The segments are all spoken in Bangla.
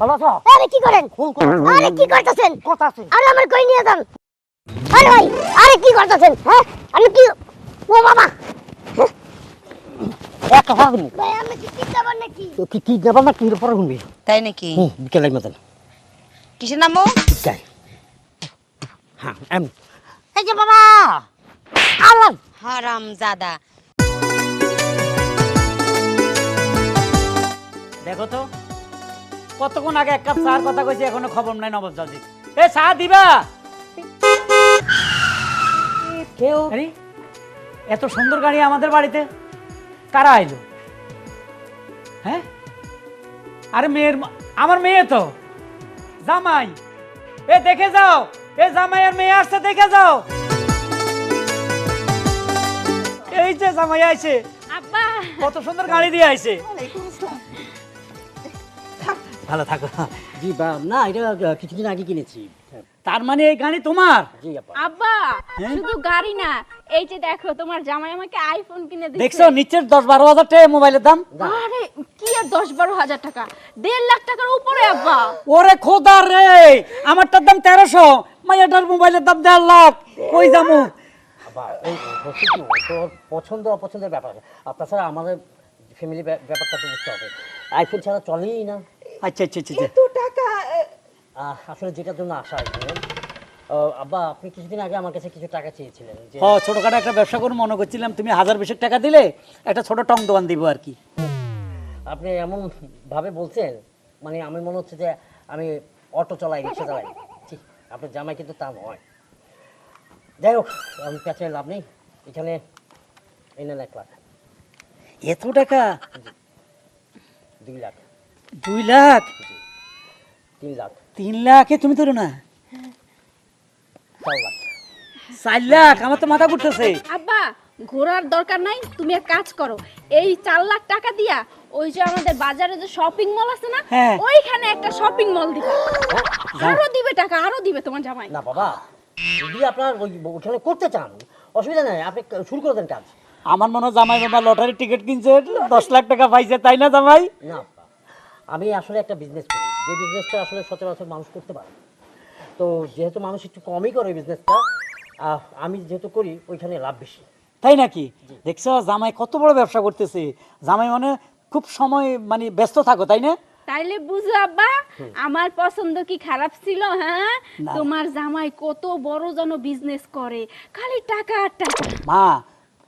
ভালো আছো? আরে কি করেন? আরে কি করতেছেন? কথা আছে। আরে আমার কই নিয়ে যান? আরে ভাই আরে কি করতেছেন? হ্যাঁ? আমি কি ও বাবা! একটা কথা শুনি। ভাই আমি কি কি যাবার নাকি? তো কি কি যাবার না কি পরে শুনবি? তাই নাকি? হুম বিকেলাই মতন কিসের নামো বিকাল হ্যাঁ এম। এই যে বাবা! আল্লাহ! হারাম জাদা। দেখো তো কতক্ষণ আগে এক কাপ চার কথা কইছি এখনও খবর নাই নবাব জাজি এ চা দিবা? কেউ আরে এত সুন্দর গাড়ি আমাদের বাড়িতে। কারা আইলো? হ্যাঁ? আরে মেয়ের আমার মেয়ে তো। জামাই। এ দেখে যাও। এ জামাই আর মেয়ে আসছে দেখে যাও। এই যে জামাই আইছে। আব্বা। কত সুন্দর গাড়ি দিয়ে আইছে। ভালো থাকো। জি বা না এটা কিছুদিন আগে কিনেছি। তার মানে এই গাড়ি তোমার? জি আপা। আব্বা হ্যাঁ? শুধু গাড়ি না এই যে দেখো তোমার জামাই আমাকে আইফোন কিনে দিচ্ছে। দেখছ নিচের দশ বারো হাজার টাকা মোবাইলের দাম? আরে কি আর দশ বারো হাজার টাকা? দেড় লাখ টাকার উপরে আব্বা। ওরে খোদা রে! আমারটার দাম তেরোশো মাইয়াটার মোবাইলের দাম দেড় লাখ। কই যামু আবা ওই হচ্ছে কি তোর পছন্দ অপছন্দের ব্যাপার। আপনার ছাড়া আমাদের ফ্যামিলি ব্যাপারটা তো বুঝতে হবে। আইফোন ছাড়া চলেই না। আচ্ছা আচ্ছা আচ্ছা আচ্ছা। আহ, আসলে যেটার জন্য আসা আব্বা আপনি কিছুদিন আগে আমার কাছে কিছু টাকা চেয়েছিলেন যে হ ছোটখাটো একটা ব্যবসা করে মনে করছিলাম তুমি হাজার বিশেক টাকা দিলে একটা ছোট টং দোকান দিব আর কি। আপনি এমন ভাবে বলছেন মানে আমি মনে হচ্ছে যে আমি অটো চালাই রিক্সা চালাই। ঠিক আপনার জামাই কিন্তু তা নয়। যাই হোক আমি পেছনে লাভ নেই। এখানে এই নেন এক লাখ। এত টাকা? দুই লাখ। দুই লাখ? তিন লাখ। তিন লাখে তুমি ধরো না। চার লাখ। চার লাখ আমার তো মাথা ঘুরতেছে। আব্বা ঘোরার দরকার নাই তুমি এক কাজ করো। এই চার লাখ টাকা দিয়া ওই যে আমাদের বাজারে যে শপিং মল আছে না হ্যাঁ। ওইখানে একটা শপিং মল দিবে। আরও দিবে টাকা আরও দিবে তোমার জামাই। না বাবা যদি আপনার ওই ওখানে করতে চান অসুবিধা নাই আপনি শুরু করে দেন কাজ। আমার মনে হয় জামাই বাবা লটারি টিকিট কিনছে দশ লাখ টাকা পাইছে তাই না জামাই? না। আমি আসলে একটা বিজনেস করি। যে বিজনেসটা আসলে সচরাচর মানুষ করতে পারে। তো যেহেতু মানুষ একটু কমই করে বিজনেসটা আমি যেহেতু করি ওইখানে লাভ বেশি। তাই নাকি? দেখছ জামাই কত বড় ব্যবসা করতেছে। জামাই মানে খুব সময় মানে ব্যস্ত থাকো তাই না? তাইলে বুঝো আব্বা আমার পছন্দ কি খারাপ ছিল হ্যাঁ? তোমার জামাই কত বড় যেন বিজনেস করে। খালি টাকা আর টাকা। মা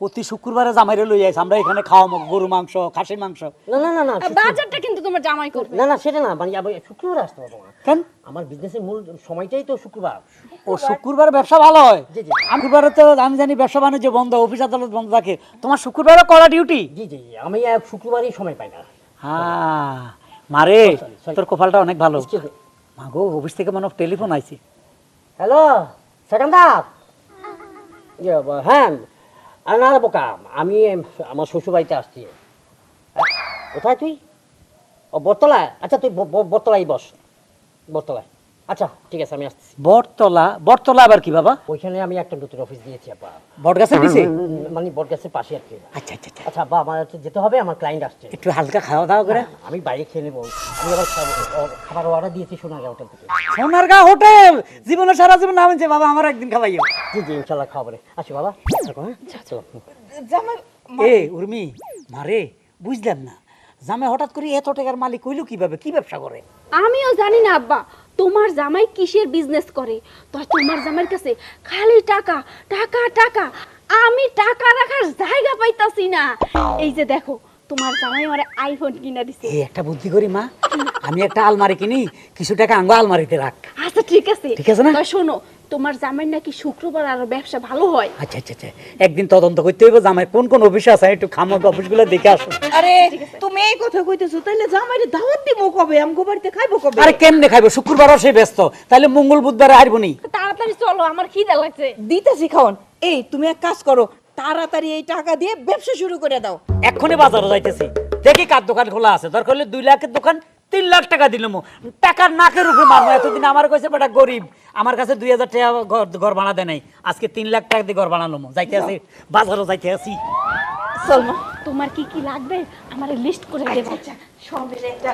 প্রতি শুক্রবারে জামাইরে লই আইস আমরা এখানে খাওয়া গরু মাংস খাসির মাংস। না না না না বাজারটা কিন্তু তোমার জামাই করবে। না না সেটা না মানে আমি শুক্রবার আসতে পারব না কেন? আমার বিজনেসের মূল সময়টাই তো শুক্রবার। ও শুক্রবার ব্যবসা ভালো হয়? জি, জি। শুক্রবারে তো আমি জানি ব্যবসা বাণিজ্য বন্ধ অফিস আদালত বন্ধ থাকে। তোমার শুক্রবারও করা ডিউটি জি জি আমি আহ, শুক্রবারই সময় পাই না। হ্যাঁ মারে sorry. তোর কপালটা অনেক ভালো। Excuse me. মা গো অফিস থেকে মনে টেলিফোন আইছে। হ্যালো ইয়ে, হ্যাঁ আর না রে বোকা, আমি আমার শ্বশুরবাড়িতে আসছি। কোথায় তুই? ও, বটতলায়? আচ্ছা তুই ব- ব- বস, বটতলায়। আচ্ছা ঠিক আছে আমি আসছি বটতলা বটতলা আবার কি বাবা? ওইখানে আমি একটা নতুন অফিস দিয়েছি আপা বট গাছের নিচে মানে বটগাছের পাশে আর কি। আচ্ছা আচ্ছা আচ্ছা। আচ্ছা আব্বা আমার হচ্ছে যেতে হবে আমার ক্লায়েন্ট আসছে। একটু হালকা খাওয়া দাওয়া করে। আমি বাইরে খেয়ে নেব। আমি আবার খাব খাবার অর্ডার দিয়েছি সোনার হোটেল থেকে। সোনারগাঁ হোটেল জীবনে সারা জীবন নাম বাবা আমার একদিন খাওয়াইও জি জি ইনশাল্লাহ খাবারে আসি বাবা। থাকো হ্যাঁ? চলো। এ উর্মি মারে বুঝলাম না। জামাই হঠাৎ করে এত টাকার মালিক হইল কীভাবে? কি ব্যবসা করে? আমিও জানি না আব্বা। তোমার জামাই কিসের বিজনেস করে? তো তোমার জামাইয়ের কাছে খালি টাকা টাকা টাকা আমি টাকা রাখার জায়গা পাইতাছি না। এই যে দেখো তোমার জামাই আমার আইফোন কিনে দিছে। এই একটা বুদ্ধি করি মা। আমি একটা আলমারি কিনি কিছু টাকা আঙ্গো আলমারিতে রাখ। আচ্ছা ঠিক আছে। ঠিক আছে না? তো শোনো তোমার জামাই নাকি শুক্রবার আরও ব্যবসা ভালো হয়? আচ্ছা আচ্ছা আচ্ছা। একদিন তদন্ত করতে হইব জামাই কোন কোন অফিসে আছে একটু খামক অফিসগুলো দেখে আসো। আরে তুমি এই কথা কইতেছো তাইলে জামাইরে দাওয়াত দিমু কবে? আমগো বাড়িতে খাইবো কবে? আরে কেমনে খাইবো? শুক্রবারও সে ব্যস্ত। তাইলে মঙ্গল বুধবারে হারবো নি। তাড়াতাড়ি চলো আমার খিদে লাগছে। দিতেছি খাওন এই তুমি এক কাজ করো তাড়াতাড়ি এই টাকা দিয়ে ব্যবসা শুরু করে দাও। এক্ষুনি বাজারে যাইতেছি। দেখি কার দোকান খোলা আছে। দরকার হলে দুই লাখের দোকান তিন লাখ টাকা দিলাম টাকার নাকের উপরে মারবো এতদিন আমার কাছে বেটা গরিব, আমার কাছে দুই হাজার টাকা ঘর- ভাড়া দেয় নাই। আজকে তিন লাখ টাকা দিয়ে ঘর বানালো যাইতে আছি, বাজারও যাইতে আছি। সলমা, তোমার কি কি লাগবে? আমার লিস্ট করে দেবো সব একটা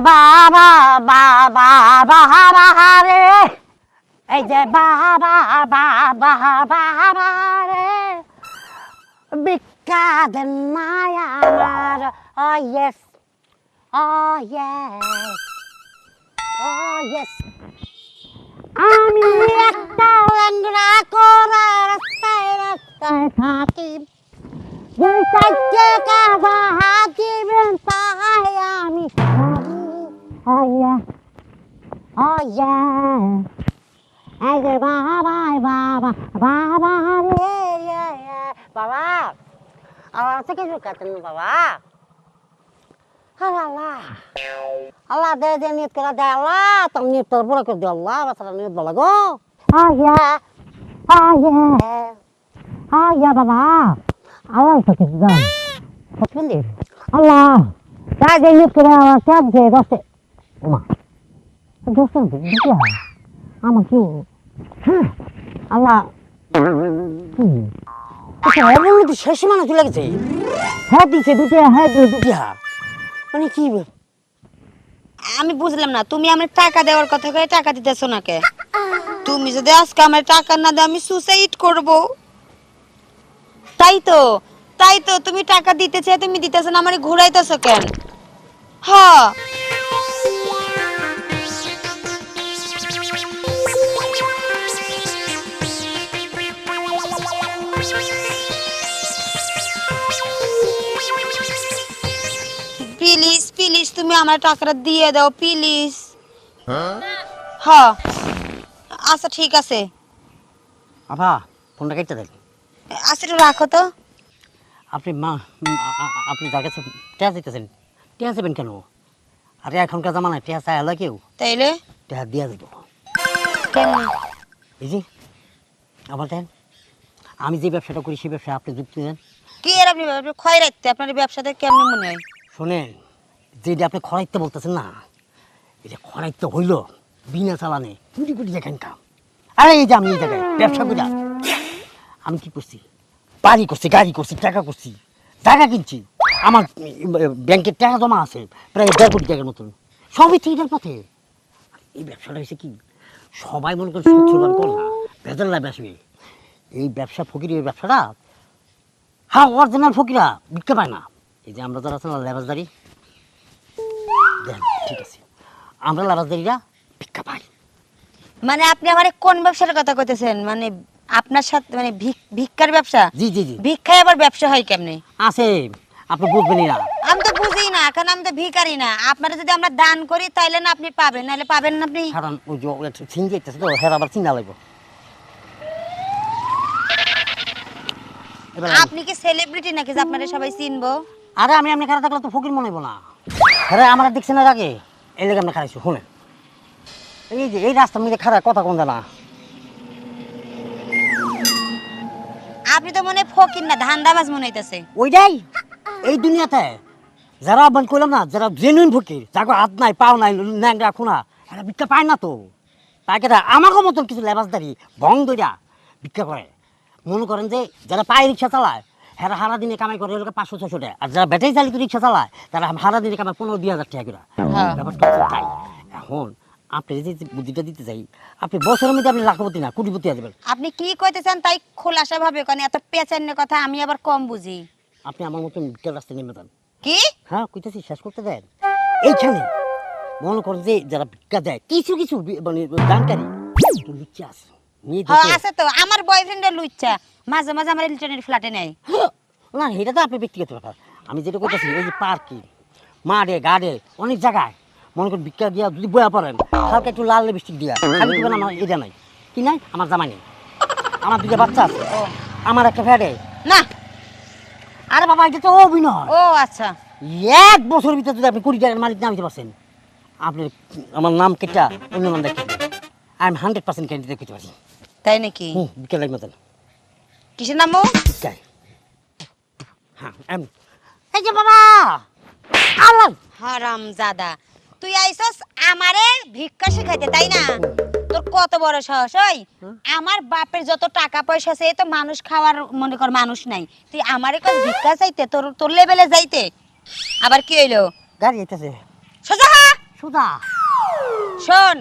বাবা বাবা বাবা রে এই যে বাবা বাবা বাবা রে ভিক্ষা দেন নাই আমার ও ইয়েস ও ইয়েস ও ইয়েস আমি একটা ল্যাংড়া করা রাস্তায় রাস্তায় থাকি দুই চারটে কাজা হাতিবেন তাই আমি আয়া আয়া এই যে বাবা বাবা বাবা রে রে, রে। বাবা আমার থেকে ঝুঁকাতেন বাবা আল্লাহ Allah deh dia niat kira deh Allah, tong niat terbura ke dia Allah, masalah niat bala go. Oh ya, oh ya, oh ya baba, Allah sakit dan, sakit deh. Allah, dah dia niat kira Allah siap আমি বুঝলাম না, তুমি আমার টাকা দেওয়ার কথা কয়ে টাকা দিতেছো না কে? তুমি যদি আজকে আমার টাকা না দাও, আমি সুসাইড করব। তাই তো তাই তো, তুমি টাকা দিতে চাই তুমি দিতেছো না, আমার ঘুরাইতেছো কেন? হ্যাঁ। তুমি আমার টাকাটা দিয়ে দাও প্লিজ হ্যাঁ? আচ্ছা ঠিক আছে। আপা ফোনটা কেটে দেন। আচ্ছা একটু রাখো তো। আপনি মা আপনি যার কাছে টেয়া দিতেছেন টেয়া দেবেন কেন? আরে এখনকার জামানায় টেয়া চায় আলা কেউ? তাইলে? টেয়া দিয়া দেব। কেমন এই যে আবার দেন। আমি যে ব্যবসাটা করি সেই ব্যবসায় আপনি যুক্তি দেন কি আর আপনি ক্ষয় রাখতে আপনার এই ব্যবসাতে কেমন মনে হয়? শোনেন যেটা আপনি খরাইতে বলতেছেন না, এটা খরাইতে হইল বিনা চালানে কোটি কোটি টাকা ইনকাম আরে এই যে আমি এই জায়গায় ব্যবসা করি আমি কি করছি? বাড়ি করছি, গাড়ি করছি, টাকা করছি, জায়গা কিনছি। আমার ব্যাংকের টাকা জমা আছে, প্রায় দেড় কোটি টাকার মতন। সবই ঠিকের পথে। এই ব্যবসাটা হয়েছে কি? সবাই মনে করে সচ্ছলবান কর না ভেতর লাভ আসবে। এই ব্যবসা ফকির, এই ব্যবসাটা হ্যাঁ অরিজিনাল ফকিরা বিকতে পায় না। এই যে আমরা যারা আছে না লেবাসদারি। ঠিক আছে। আমরা ভিক্ষা পাই। মানে আপনি আমার কোন ব্যবসার কথা কইতেছেন? মানে আপনার সাথে মানে ভিক্ষার ব্যবসা? জি জি জি। ভিক্ষায় আবার ব্যবসা হয় কেমনে? আছে আপনি বুঝবেনই না। আমি তো বুঝি না কারণ আমি তো ভিখারি না। আপনারা যদি আমরা দান করি তাইলে না আপনি পাবেন নাহলে পাবেন না আপনি? কারণ ওই যে তো হ্যাঁ আবার চিনা লাগবো এবার আপনি কি সেলিব্রিটি নাকি যে আপনারা সবাই চিনবো? আরে আমি আপনি খারাপ থাকলে তো ফকির মনে হইব না। হ্যাঁ আমরা দেখছেন এর আগে। এই লেগে আমরা খারাইছি শুনে এই যে এই রাস্তার মধ্যে খারাপ কথা কোন না আপনি তো মনে ফকির না ধান্দাবাজ মনে হইতেছে। ওইটাই? এই দুনিয়াতে যারা মানে কইলাম না যারা জেনুইন ফকির যাকে হাত নাই পাও নাই ন্যাংরা খুনা এরা ভিক্ষা পায় না তো। তাকে আমাকে মতন কিছু লেবাসদারি ভং দইরা ভিক্ষা করে। মনে করেন যে যারা পায়ে রিক্সা চালায় হেরা হারা দিনে কামাই করে এলাকা পাঁচশো ছশো টাকা। আর যারা ব্যাটারি চালিত রিক্সা চালায় তারা হারা দিনে কামাই পনেরো দুই হাজার টাকা করে। হ্যাঁ। ব্যাপারটা তাই। এখন আপনি যদি বুদ্ধিটা দিতে চাই আপনি বছরের মধ্যে আপনি লাখপতি না কোটিপতি যাবেন। আপনি কি কইতেছেন তাই খোলাসা ভাবে কারণ এত পেঁচান্য কথা আমি আবার কম বুঝি। আপনি আমার মতন ভিক্ষার রাস্তায় নেমে যান। কি? হ্যাঁ কইতেছি শেষ করতে দেন। এইখানে মনে করেন যে যারা ভিক্ষা দেয় কিছু কিছু মানে দানকারী লিখছে আছে। আছে তো আমার বয়ফ্রেন্ডের লুচ্চা। মাঝে মাঝে আমার ইলেকট্রনিক ফ্ল্যাটে নেয়। না এটা তো আপনি ব্যক্তিগত ব্যাপার। আমি যেটা করতেছি এই যে পার্কে মাঠে গাড়ে অনেক জায়গায় মনে করেন ভিক্ষা দিয়া যদি বয়া পড়েন হালকা একটু লাল লিপস্টিক দিয়া খালি দিবেন আমার এটা নাই। কি নাই? আমার জামাই নেই। আমার দুটো বাচ্চা আছে। আমার একটা ফ্যাটে না। আরে বাবা এটা তো অভিনয়। ও আচ্ছা। এক বছর ভিতরে যদি আপনি কুড়ি টাকার মালিক নাম দিতে পারছেন আপনি আমার নাম কেটা অন্য নাম দেখতে I am hundred percent candidate করতে পারছি তাই নাকি? হুম বিকেল লাগবে কিসের নাম? হ্যাঁ এম- এই যে বাবা! আল্লাহ হারাম জাদা। তুই আমারে ভিক্ষা শিখাইতে তাই না? তোর কত বড় সাহস ওই? আমার বাপের যত টাকা পয়সা আছে তো মানুষ খাওয়ার মনে কর মানুষ নাই। তুই আমারে কাছে ভিক্ষা চাইতে তোর তোর লেভেলে যাইতে। আবার কি হইল? গাড়ি এসেছে সোজা সুদা শোন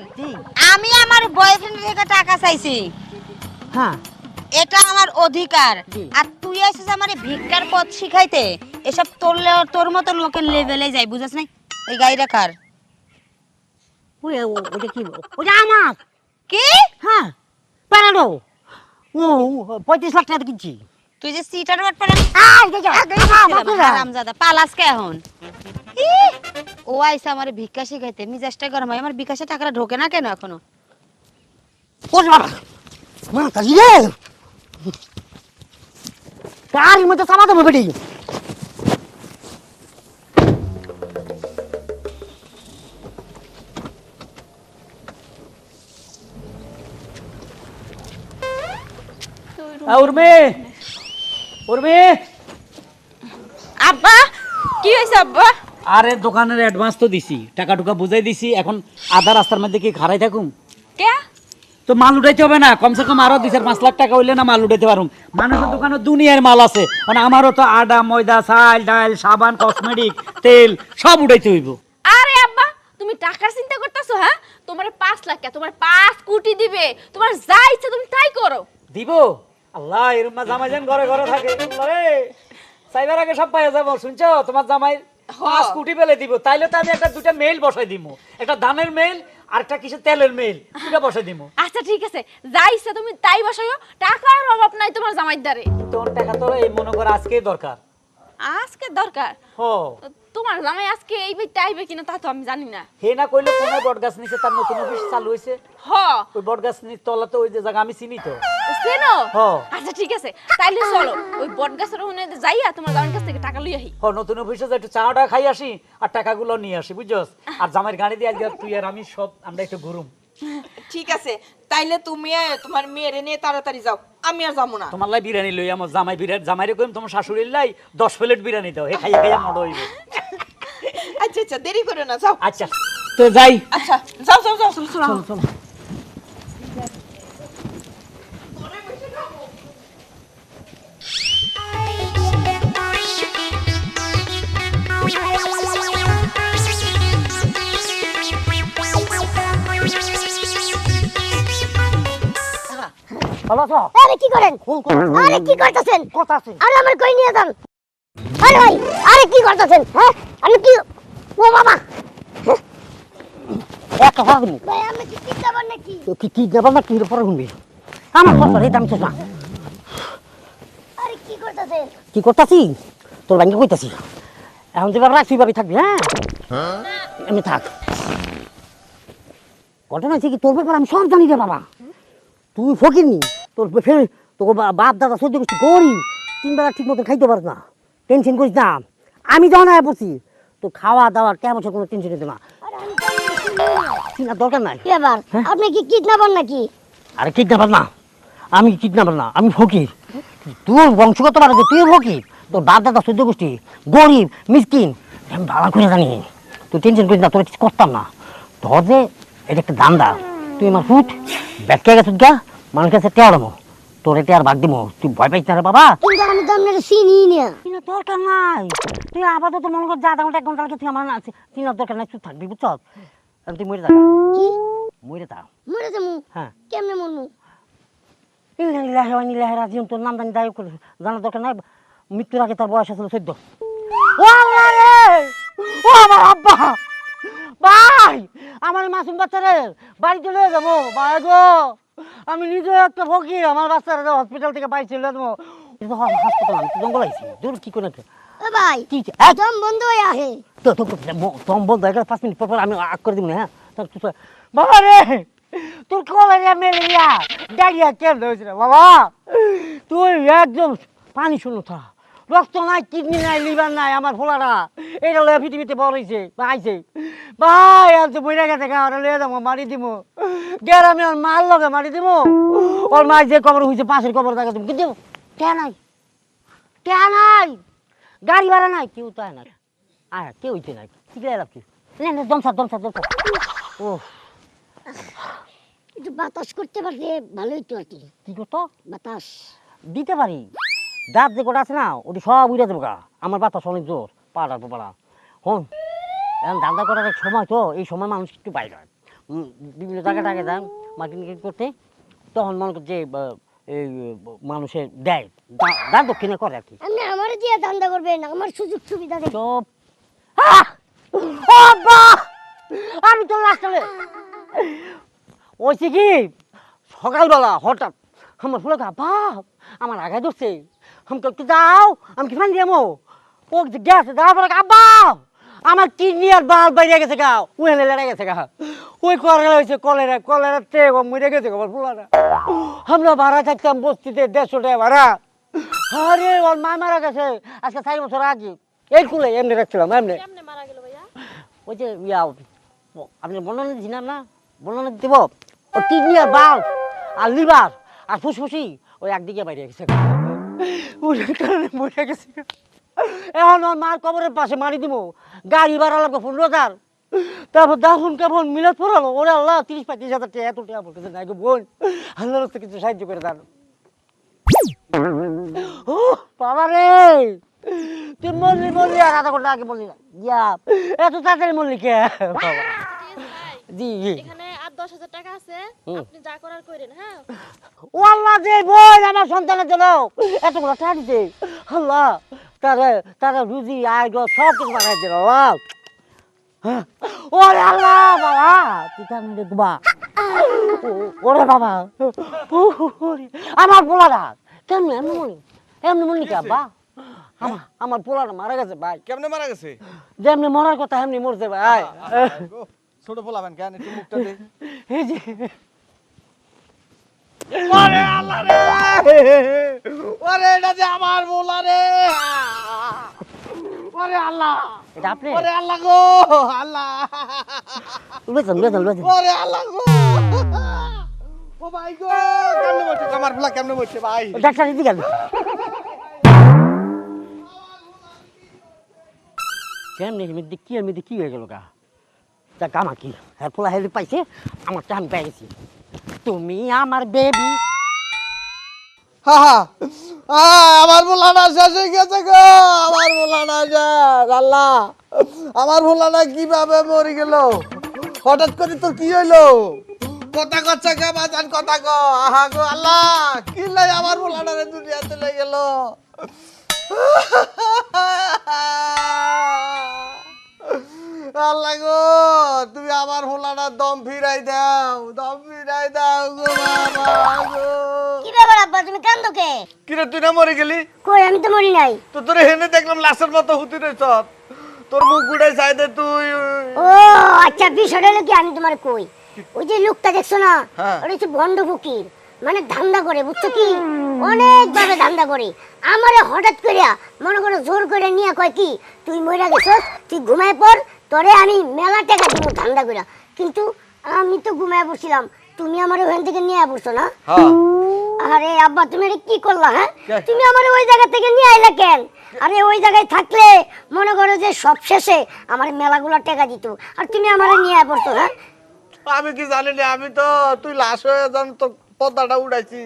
আমি আমার বয়ফ্রেন্ড থেকে টাকা চাইছি। হ্যাঁ। এটা আমার অধিকার। আর তুই আসিস আমার ভিক্ষার পথ শিখাইতে। এসব তোর তোর মতন লোকের লেভেলে যাই বুঝাস নাই? ওই গাড়িটা কার? ওটা কি ওটা আমার। কি? হ্যাঁ। ও পঁয়ত্রিশ লাখ টাকা কিনছি। তুই যে সিটার বাট পরে আয়, দেখো, আমার পুরা। হারামজাদা পালাস কে এখন ও আইসা আমার ভিক্ষা শিখাইতে মিজাজটা গরম হয়। আমার বিকাশে টাকাটা ঢোকে না কেন এখনও? ওরে বাবা মা কাজি রে গাড়ির মধ্যে চালা দেবো বেটি? আ, উর্মি। উর্মি। আব্বা কি হয়েছে আব্বা? আরে দোকানের অ্যাডভান্স তো দিছি টাকা টুকা বুঝাই দিছি এখন আধা রাস্তার মধ্যে কি খারাই থাকুম? তো মাল উঠাইতে হবে না। কমসে কম আরও দুই চার পাঁচ লাখ টাকা হইলে না মাল উঠাইতে পারুম। মানুষের দোকানে দুনিয়ার মাল আছে। মানে আমারও তো আডা ময়দা চাল ডাল সাবান কসমেটিক তেল সব উঠাইতে হইব। আরে আব্বা তুমি টাকার চিন্তা করতেছো হ্যাঁ? তোমার পাঁচ লাখ কে তোমার পাঁচ কোটি দিবে। তোমার যা ইচ্ছা তুমি তাই করো। দিব? আল্লাহ এরম জামাই যেন ঘরে ঘরে থাকে। আল্লাহ রে সাইবার আগে সব পাইয়া যাব শুনছো? তোমার জামাই পাঁচ কোটি পেলে দিব। তাইলে তো আমি একটা দুটা মেল বসাই দিব একটা ধানের মেল আর কিছু তেলের মেল এটা বসে দিমু। আচ্ছা ঠিক আছে। যা ইচ্ছা তুমি তাই বসাইও। টাকার অভাব নাই তোমার জামাইদারে। তোর টাকা তো এই মনে কর আজকেই দরকার। আজকে দরকার? হো তোমার জামাই আজকে এই বিট আইবে কিনা তা তো আমি জানি না। হে না কইলে কোন বটগাছ নিচে তার নতুন অফিস চালু হইছে? হ। ওই বটগাছ নিচে তলাতে ওই যে জায়গা আমি চিনি তো। হ্যাঁ। আচ্ছা ঠিক আছে। তাইলে চলো ওই বট ওখানে যাইয়া তোমার জামাইয়ের কাছ থেকে টাকা লই আহি। হ নতুন অফিসে যে একটু চাটা খাই আসি আর টাকাগুলো নিয়ে আসি বুঝছস? আর জামাইয়ের গাড়ি দিয়ে আজকে তুই আর আমি সব আমরা একটু ঘুরুম। ঠিক আছে তাইলে তুমি তোমার মেয়েরে নিয়ে তাড়াতাড়ি যাও। আমি আর যাব না। তোমার লাই বিরিয়ানি লই আমার জামাই বিরিয়ানি জামাইরে কইম তোমার শাশুড়ির লাই দশ প্লেট বিরিয়ানি দাও হে খাইয়া খাইয়া মড হইব। আচ্ছা আচ্ছা দেরি করে না যাও। আচ্ছা। তো যাই। আচ্ছা যাও যাও যাও চলো চলো। ভালো আছো? আরে কি করেন? আরে কি করতেছেন? কথা আছে আরে আমার কই নিয়ে যান। আরে ভাই আরে কি করতেছেন? হ্যাঁ? আমি কি ও বাবা! একটা কথা তুমি ভাই আমি কি কি নাকি? তো কি কি না কি পরে শুনবি? আমার কথা রে দাম না আরে কি করতেছেন? কি করতাছি? তোর ব্যাংকে কইতাছি। এখন যেভাবে রাখছি ভাবে থাকবি হ্যাঁ? এমনি থাক। ঘটনা হচ্ছে কি তোর ব্যাপার আমি সব জানি রে বাবা। তুই ফকির নি? তোর ফের তোর বাপ দাদা সহ্য করছি গরিব। তিন বেলা ঠিক মতো খাইতে পারিস না। টেনশন করিস না। আমি যখন আয় পড়ছি। তোর খাওয়া দাওয়া কেমন কোনো টেনশন নিতে না। চিন্তার দরকার নাই। কি ব্যাপার? আপনি কি কিডন্যাপার নাকি? আরে কিডন্যাপার না। আমি কিডন্যাপার না। আমি ফকির। তোর বংশগত বাড়ি তুই ফকির। তোর বাপ দাদা সহ্য গোষ্ঠী গরিব মিসকিন। আমি ভালো করে জানি। তুই টেনশন করিস না তোর কিছু করতাম না। ধর যে এটা একটা দান্দা। তুই আমার ফুট। ব্যাখ্যা গেছিস গা? কাছে টেয়ারমো তোর এটা আর ভাগ দিব। তুই ভয় পাইস না রে বাবা। কিন্তু আমি তো আপনার চিনি না। চিনার দরকার নাই। তুই আপাতত মনে কর যা ঘণ্টা এক ঘণ্টা লাগে তুই আমার না চিনার দরকার নাই। তুই থাকবি বুঝছ? তুই মরে থাক কি? মরে থাক মরে যাব? হ্যাঁ। কেমনে মরমু তোর নাম জানি দায়ী করে। জানার দরকার নাই। মৃত্যুর আগে তার বয়স আসলে চোদ্দ। ও আল্লাহ রে ও আমার আব্বা। ভাই আমার মাসুম বাচ্চা রে বাড়িতে লয়ে যাব। ভাই গো। আমি নিজে একটা ফকির আমার বাচ্চারা হসপিটাল থেকে পাইছিল হাসপাতাল আমি তো জঙ্গল আইছি দূর কি করে ভাই কি একদম বন্ধ হয়ে আহে তো দম বন্ধ হয়ে গেল পাঁচ মিনিট পর আমি আগ করে দিব না হ্যাঁ? বাবা রে! তোর কলেরিয়া ম্যালেরিয়া ডায়রিয়া কেন হয়েছিল বাবা? তুই একদম পানি শুনো থা রক্ত নাই কিডনি নাই লিভার নাই আমার ফোলাটা এটা লয়ে পৃথিবীতে বড় হয়েছে বা আইছে ভাই আজ বইরা গেছে গা ওরা লয়ে যাব মারি দিব গ্রামে ওর মার লগে মারি দিব ওর মাই যে কবর হয়েছে পাশের কবর দেখা তুমি কিন্তু কে নাই? কে নাই? গাড়ি ভাড়া নাই কেউ তো আয় না আয় কেউ হইতে নাই। কি গেলে লাভ কি নে নে দম সাপ দম সাপ দম সাপ ও একটু বাতাস করতে পারলে ভালোই তো আর কি। কি করতো? বাতাস। দিতে পারি। দাঁত যে কটা আছে না ওটি সব উড়ে দেবো গা। আমার বাতাস অনেক জোর পাড়ার পাড়া হন এখন ধান্দা করার এক সময় তো এই সময় মানুষ একটু বাইরে হয়। বিভিন্ন জায়গায় টাকা যান মার্কেটিং করতে তখন মনে করছে এই মানুষের দেয়। দান দক্ষিণে করে আর কি। আপনি আমার দিয়ে ধান্দা করবেন আমার সুযোগ সুবিধা দেন চুপ! আমি তো লাস্টে ওইছে কি? সকালবেলা হঠাৎ আমার ফুলে আব্বা আমার আগে ধরছে আমি তো একটু দাও আমি কি ফানি দেবো ও গেছে দাও বলে আব্বা আমার কিডনি আর বাল বাইরে গেছে গা উহেলে লেড়ে গেছে গা ওই কলেরা হয়েছে কলেরা কলেরা তে মরে গেছে আমার ফুলারা আমরা ভাড়া থাকতাম বস্তিতে দেড়শো টাকা ভাড়া আরে ওর মা মারা গেছে আজকে চার বছর আগে এই কুলে এমনি রাখছিলাম এমনি ওই যে ইয়া ও- আপনি বর্ণনা দিছিলাম না বর্ণনা দিব ও কিডনি আর বাল আর লিভার আর ফুসফুসি ওই একদিকে বাইরে গেছে ওটার কারণে মরে গেছে। এখন মার কবরের পাশে মারি দিব। গাড়ি ভাড়া লাগবে পনেরো হাজার। তারপর দাফন কাফন মিলাদ পড়ালো। ওরে আল্লাহ, তিরিশ পঁয়ত্রিশ হাজার টাকা এত টাকা বলতেছে। না বোন আল্লাহ রাস্তা কিছু সাহায্য করে দাঁড়ো ও, বাবা রে! তুই মরলি মরলি, আর আধা ঘণ্টা আগে বললি না। ইয়া, এত তাড়াতাড়ি মরলি কে? বাবা। জি। এখানে দশ হাজার টাকা আছে আপনি যা করার করেন হ্যাঁ ও আল্লাহ যে বোন আমার সন্তানের জন্য এতগুলো টাকা দিতে আল্লাহ তারা তারা রুজি আয় সব কিছু বানাই দিল আল্লাহ হ্যাঁ। ওরে আল্লাহ বাবা তুই তার মধ্যে ঘুমা ওরে বাবা আমার পোলাটা কেমন এমনি মনি এমনি মনি কে আব্বা আমার আমার পোলাটা মারা গেছে ভাই কেমনে মারা গেছে যেমনি মরার কথা এমনি মরছে ভাই ছোট বলাবেন কেন একটু মুখটা দে। এই যে। ওরে আল্লাহ রে! ওরে এটা যে আমার মোলা রে! ওরে আল্লাহ! এটা আপনি? ওরে আল্লাহ গো আল্লাহ! বেতন বেতন বেতন ওরে আল্লাহ গো! ও ভাই গো! কেমনে বলছে? আমার ভোলা কেমনে বলছে ভাই? ডাক্তার এদিকে। কেমনি কি হয়ে গেল গা? তা গামা কি হ্যাঁ পোলা হেলে পাইছে আমার আমি পেয়ে গেছি তুমি আমার বেবি আমার ভোলাটা শেষ হয়ে গেছে গো আমার ভোলাটা শেষ আল্লাহ আমার ভোলাটা কীভাবে মরে গেল? হঠাৎ করে তো কি হইল? কথা কচ্ছে কে, বাজান কথা ক। আহা গো আল্লাহ কি লাই আমার ভোলাটা রে দুনিয়াতে লই গেল? আল্লাহ গো তুমি আমার দম ফিরাই দাও দম ফিরাই দাও গো বাবা গো। কি ব্যাপার আব্বা তুমি কান্দো কে? কিরে তুই না মরে গেলি? কই আমি তো মরি নাই। তো তোর হেনে দেখলাম লাশের মতো হুতি রয়েছ তোর মুখ গুড়াই চাইদে তুই। ও আচ্ছা বিষয়টা হলো কি আমি তোমার কই? ওই যে লোকটা দেখছ না হ্যাঁ। ওটা হচ্ছে ভণ্ড ফকির মানে ধান্দা করে বুঝছ কি? অনেক ভাবে ধান্দা করে। আমারে হঠাৎ করিয়া মনে করো জোর করে নিয়ে কয় কি তুই মরে গেছস তুই ঘুমায় পড় তোরে আমি মেলা টাকা দিব ধান্দা করিয়া কিন্তু আমি তো ঘুমায় পড়ছিলাম তুমি আমার ওখান থেকে নিয়ে পড়ছো না? হ্যাঁ। আরে আব্বা তুমি এটা কি করলা হ্যাঁ? তুমি আমার ওই জায়গা থেকে নিয়ে আইলা কেন? আরে ওই জায়গায় থাকলে মনে করো যে সব শেষে আমার মেলাগুলো টাকা দিত আর তুমি আমার নিয়ে পড়তো হ্যাঁ? আমি কি জানি না আমি তো তুই লাশ হয়ে যান তো পর্দাটা উড়াইছি।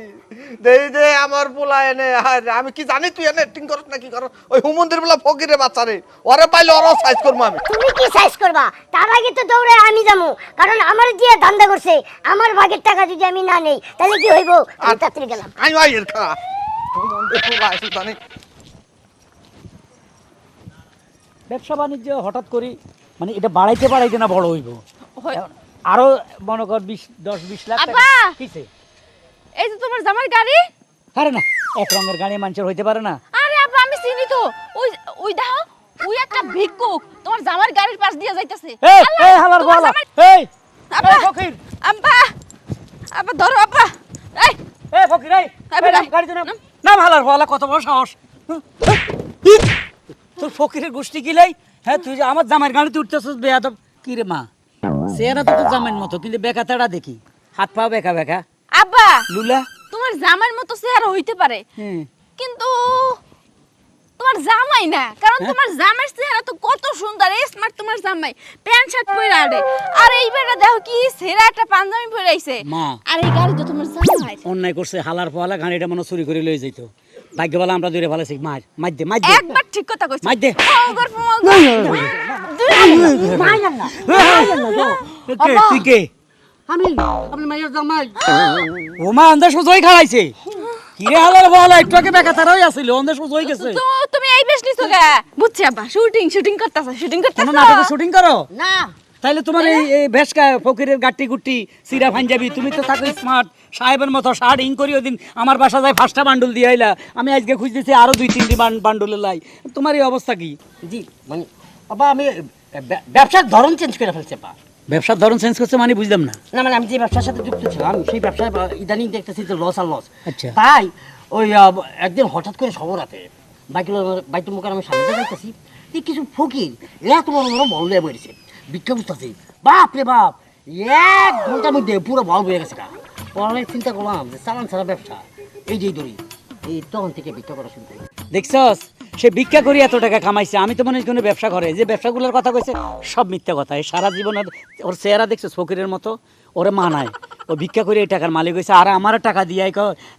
দেই দে আমার পোলা এনে আরে আমি কি জানি তুই এনে টিং করস না কি করস? ওই হুমন্দির বলা ফকিরে বাচ্চা রে ওরে পাইলে ওরও সাইজ করব আমি। তুমি কি সাইজ করবা? তার আগে তো দৌড়ে আমি যাব কারণ আমার দিয়ে ধান্দা করছে আমার ভাগের টাকা যদি আমি না নেই তাহলে কি হইব? আমি তাড়াতাড়ি গেলাম। আই আই এর খা হুমন্দির পোলা এসে জানি। ব্যবসা বাণিজ্য হঠাৎ করি মানে এটা বাড়াইতে বাড়াইতে না বড় হইব। আরও মনে কর বিশ দশ বিশ লাখ টাকা। কিসে? এই যে তোমার জামার গাড়ি? আরে না এক রঙের গাড়ি মানুষের হইতে পারে না। আরে আব্বা আমি চিনি তো। ওই ওই দাও ওই একটা ভিক্ষুক তোমার জামার গাড়ির পাশ দিয়ে যাইতাছে। এই এই হালার বলা। এই আব্বা ফকির। আব্বা আব্বা ধরো আব্বা এই। এই ফকির এই বেটা, নাম। নাম। হালার বলা কত বড় সাহস। তোর ফকিরের গোষ্ঠী গিলাই হ্যাঁ তুই যে আমার জামাইয়ের গাড়িতে উঠতেছিস বেয়াদব। কি রে মা? চেহারা তো তোর জামাইয়ের মতো কিন্তু বেকা তেড়া দেখি। হাত পা বেকা বেকা। আব্বা লুলা তোমার জামাইয়ের মতো চেহারা হইতে পারে কিন্তু তোমার জামাই না কারণ হ্যাঁ? তোমার জামাইয়ের চেহারা তো কত সুন্দর স্মার্ট তোমার জামাই প্যান্ট শার্ট পরে আরে আর এই বেটা দেখো কি সেরা একটা পাঞ্জাবি পরে আইছে মা। আর এই গাড়ি তো তোমার জামাই অন্যায় করছে হালার পালা গাড়িটা মনে হয় চুরি করে লয়ে যাইতো ভাগ্যবালা আমরা দূরে ভালো মার মার দে মার দে একবার ঠিক কথা কইছো মার দে মাইলেন না তুই কে আমি আপনি মাইয়ের জামাই। খাড়াইছে। কিরে হালার বলা একটু আগে বেকা তারাই আছিল গেছে। তো তুমি এই বেশ নিছো গে? বুঝছি আব্বা শুটিং শুটিং করতেছ শুটিং নাটকে শুটিং করো? না। তাইলে তোমার এই এই ভেসকা ফকিরের গাট্টি গুট্টি সিরা পাঞ্জাবি তুমি তো থাকো স্মার্ট সাহেবের মতো শার্ট ইং করি ওদিন আমার বাসা যায় ফার্স্টটা বান্ডুল দিয়ে আইলা আমি আজকে খুঁজতেছি আরও দুই তিনটি বান্ডুলের লাই। তোমার এই অবস্থা কি? জি মানে বাবা আমি ব্য- ব্যবসার ধরন চেঞ্জ করে ফেলছে পা ব্যবসার ধরন চেঞ্জ করছে মানে বুঝলাম না। না মানে আমি যে ব্যবসার সাথে যুক্ত ছিলাম সেই ব্যবসায় ইদানিং দেখতেছি যে লস আর লস আচ্ছা। তাই ওই একদিন হঠাৎ করে সবরাতে বাইকের বাইকের মুখে আমি সামনে যাইতেছি কিছু ফকির এত বড় বড় বল নিয়ে বেরিয়েছে ভিক্ষা বুঝতেছি বাপ রে বাপ এক ঘণ্টার মধ্যে পুরো বল বয়ে গেছে গা। পরে চিন্তা করলাম যে চালান ছাড়া ব্যবসা। এই যেই দড়ি এই তখন থেকে ভিক্ষা করা শুরু করি। দেখছস? সে ভিক্ষা করি এত টাকা কামাইছে। আমি তো মনে হয় কোনো ব্যবসা করে যে ব্যবসাগুলোর কথা কইছে সব মিথ্যা কথা। এই সারা জীবনের ওর চেহারা দেখছ ফকিরের মতো? ওরে মানায় ও ভিক্ষা করে এই টাকার মালিক হয়েছে আর আমার টাকা দিয়ে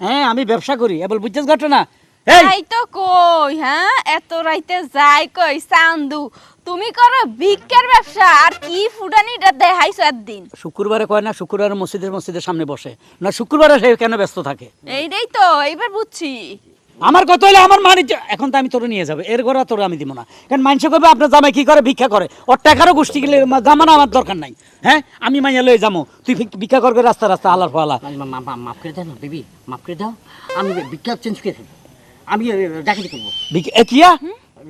হ্যাঁ আমি ব্যবসা করি। এবার বুঝছিস ঘটনা? এই! তো কই হ্যাঁ? এত রাইতে যাই কই চান্দু। তুমি করো ভিক্ষার ব্যবসা আর কি ফুটানিটা দেখাইছো একদিন? শুক্রবারে কয় না শুক্রবারে মসজিদের মসজিদের সামনে বসে। না শুক্রবারে সে কেন ব্যস্ত থাকে? এইটাই তো এইবার বুঝছি। আমার কত হলে আমার বাণিজ্য এখন তো আমি তোরে নিয়ে যাব এর ঘরে তোরে আমি দিব না। কারণ মানুষ করবে আপনার জামাই কি করে? ভিক্ষা করে। ওর টাকারও গোষ্ঠী গেলে জামানো আমার দরকার নাই। হ্যাঁ? আমি মাইয়া লয়ে যাব। তুই ভিক্ষা করবে রাস্তা রাস্তা আলার ফালা। মা- মা- মা- মা- মাফ করে দাও না বেবি। মাফ করে দাও। আমি ভিক্ষা চেঞ্জ করে ফেলব আমি ডাকাতি করব। কিয়া?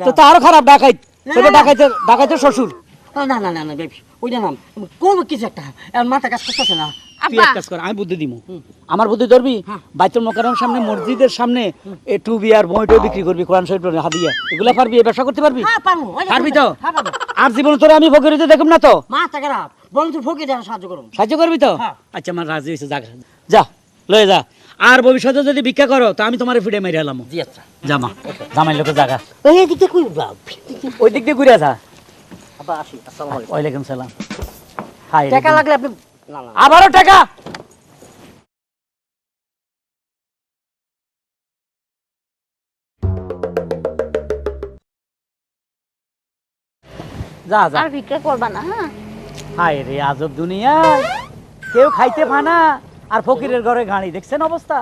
তো তো আরও খারাপ ডাকাই সেটা ডাকাইতে ডাকাইতে শ্বশুর। না না না না বেবি। ওইটা নাম করব কিছু একটা। মাথা কাজ করতেছে না। তুই এক কাজ কর আমি বুদ্ধি আমার বুদ্ধি ধরবি? বাইতুল মোকাররম সামনে মসজিদের সামনে এ টু বইটো বিক্রি করবি কোরআন শরীফ হাদিয়া। এগুলা পারবি এই ব্যবসা করতে পারবি? হ্যাঁ পারব তো? হ্যাঁ আর জীবন তোরে আমি ফকিরিতে দেখুম না তো? মাথা খারাপ তুই ফকির সাহায্য সাহায্য করবি তো? হ্যাঁ। আচ্ছা আমার রাজি হয়েছে যা যা লয়ে যা। আর ভবিষ্যতে যদি ভিক্ষা করো তো আমি তোমার ফিডে মেরে এলাম। আচ্ছা। জামা জামাই লোকের জায়গা। ওই দিকে বাপ ওই দিক দিয়ে ঘুরে যা। আবার আসি। আসসালামু ওয়ালাইকুম সালাম। হাই টাকা লাগলে আপনি আবারও টাকা। যা যা। আর ভিক্ষা করবা না হ্যাঁ? রে আজব কেউ খাইতে আর ফকিরের ঘরে গাড়ি দেখছেন অবস্থা?